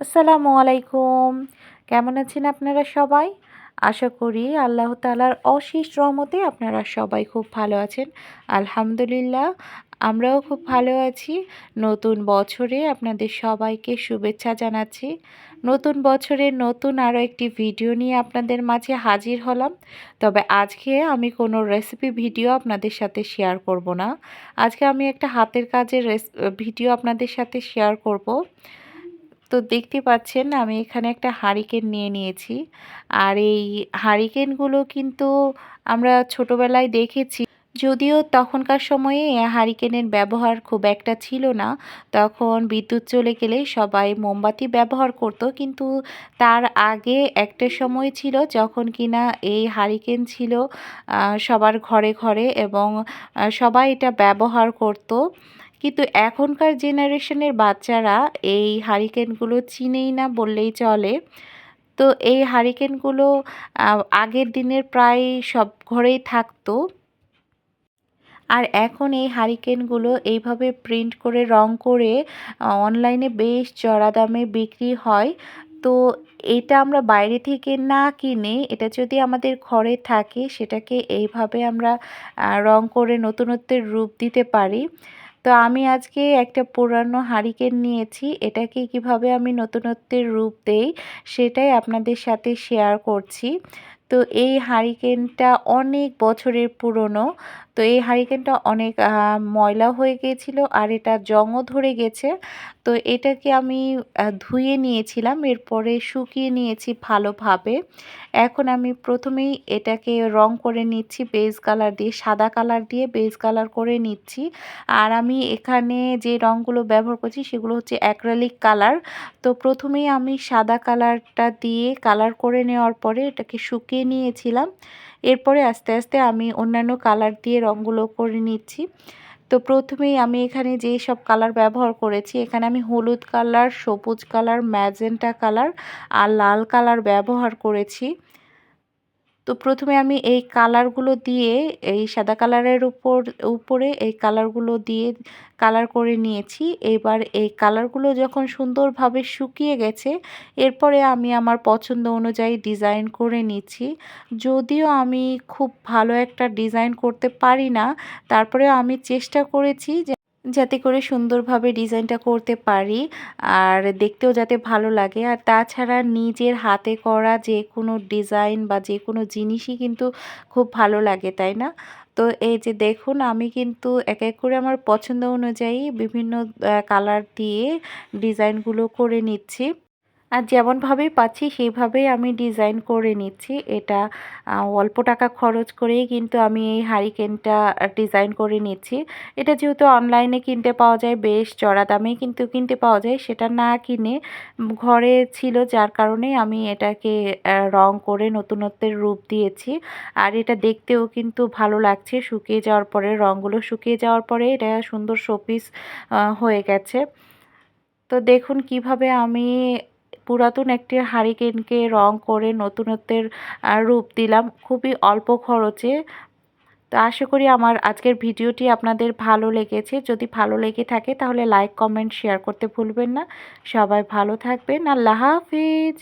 আসসালামু আলাইকুম। কেমন আছেন আপনারা সবাই? আশা করি আল্লাহ তালার অশেষ রহমতে আপনারা সবাই খুব ভালো আছেন। আলহামদুলিল্লাহ, আমরাও খুব ভালো আছি। নতুন বছরে আপনাদের সবাইকে শুভেচ্ছা জানাচ্ছি। নতুন বছরে নতুন আরও একটি ভিডিও নিয়ে আপনাদের মাঝে হাজির হলাম। তবে আজকে আমি কোনো রেসিপি ভিডিও আপনাদের সাথে শেয়ার করব না। আজকে আমি একটা হাতের কাজের ভিডিও আপনাদের সাথে শেয়ার করব। তো দেখতে পাচ্ছেন আমি এখানে একটা হারিকেন নিয়ে নিয়েছি। আর এই হারিকেনগুলো কিন্তু আমরা ছোটোবেলায় দেখেছি। যদিও তখনকার সময়ে হারিকেনের ব্যবহার খুব একটা ছিল না। তখন বিদ্যুৎ চলে গেলে সবাই মোমবাতি ব্যবহার করত। কিন্তু তার আগে একটা সময় ছিল যখন কিনা এই হারিকেন ছিল সবার ঘরে ঘরে এবং সবাই এটা ব্যবহার করত। কিন্তু এখনকার জেনারেশনের বাচ্চারা এই হারিকেনগুলো চিনেই না বললেই চলে। তো এই হারিকেনগুলো আগের দিনের প্রায় সব ঘরেই থাকতো। আর এখন এই হারিকেনগুলো এইভাবে প্রিন্ট করে, রং করে অনলাইনে বেশ চড়া দামে বিক্রি হয়। তো এটা আমরা বাইরে থেকে না কিনে, এটা যদি আমাদের ঘরে থাকে, সেটাকে এইভাবে আমরা রং করে নতুনত্বের রূপ দিতে পারি। তো আমি আজকে একটা পুরানো হারিকেন নিয়েছি। এটাকে কীভাবে আমি নতুনত্বের রূপ দেই সেটাই আপনাদের সাথে শেয়ার করছি। তো এই হারিকেনটা অনেক বছরের পুরনো। তো এই হারিকেনটা অনেক ময়লা হয়ে গিয়েছিল আর এটা জংও ধরে গেছে। তো এটাকে আমি ধুয়ে নিয়েছিলাম, এরপরে শুকিয়ে নিয়েছি ভালোভাবে। এখন আমি প্রথমেই এটাকে রং করে নিচ্ছি বেজ কালার দিয়ে, সাদা কালার দিয়ে বেজ কালার করে নিচ্ছি। আর আমি এখানে যে রঙগুলো ব্যবহার করছি সেগুলো হচ্ছে অ্যাক্রালিক কালার। তো প্রথমেই আমি সাদা কালারটা দিয়ে কালার করে নেওয়ার পরে এটাকে শুকিয়ে নিয়েছিলাম। এরপরে আস্তে আস্তে আমি অন্যান্য কালার দিয়ে রঙগুলো করে নিচ্ছি। তো প্রথমেই আমি এখানে যেই সব কালার ব্যবহার করেছি, এখানে আমি হলুদ কালার সবুজ কালার ম্যাজেন্টা কালার আর লাল কালার ব্যবহার করেছি। তো প্রথমে আমি এই কালারগুলো দিয়ে, এই সাদা কালারের উপর, উপরে এই কালারগুলো দিয়ে কালার করে নিয়েছি। এবার এই কালারগুলো যখন সুন্দরভাবে শুকিয়ে গেছে, এরপরে আমি আমার পছন্দ অনুযায়ী ডিজাইন করে নিচ্ছি। যদিও আমি খুব ভালো একটা ডিজাইন করতে পারি না তারপরে আমি চেষ্টা করেছি যে যাতে করে সুন্দরভাবে ডিজাইনটা করতে পারি আর দেখতেও যাতে ভালো লাগে। আর তাছাড়া নিজের হাতে করা যে কোনো ডিজাইন বা যে কোনো জিনিসই কিন্তু খুব ভালো লাগে, তাই না? তো এই যে দেখুন, আমি কিন্তু এক এক করে আমার পছন্দ অনুযায়ী বিভিন্ন কালার দিয়ে ডিজাইনগুলো করে নিচ্ছি। আর যেমনভাবেই পাচ্ছি, সেইভাবেই আমি ডিজাইন করে নিচ্ছি। এটা অল্প টাকা খরচ করেই কিন্তু আমি এই হারিকেনটা ডিজাইন করে নিচ্ছি। এটা যেহেতু অনলাইনে কিনতে পাওয়া যায়, বেশ চড়া দামে কিন্তু কিনতে পাওয়া যায়, সেটা না কিনে ঘরে ছিল যার কারণে আমি এটাকে রং করে নতুনত্বের রূপ দিয়েছি। আর এটা দেখতেও কিন্তু ভালো লাগছে, শুকিয়ে যাওয়ার পরে, রঙগুলো শুকিয়ে যাওয়ার পরে এটা সুন্দর শোপিস হয়ে গেছে। তো দেখুন কীভাবে আমি পুরাতন একটি হারিকেনকে রং করে নতুনত্বের রূপ দিলাম। খুবই অল্প খরচে। তো আশা করি আমার আজকের ভিডিওটি আপনাদের ভালো লেগেছে। যদি ভালো লেগে থাকে তাহলে লাইক, কমেন্ট, শেয়ার করতে ভুলবেন না। সবাই ভালো থাকবেন। আল্লাহ হাফিজ।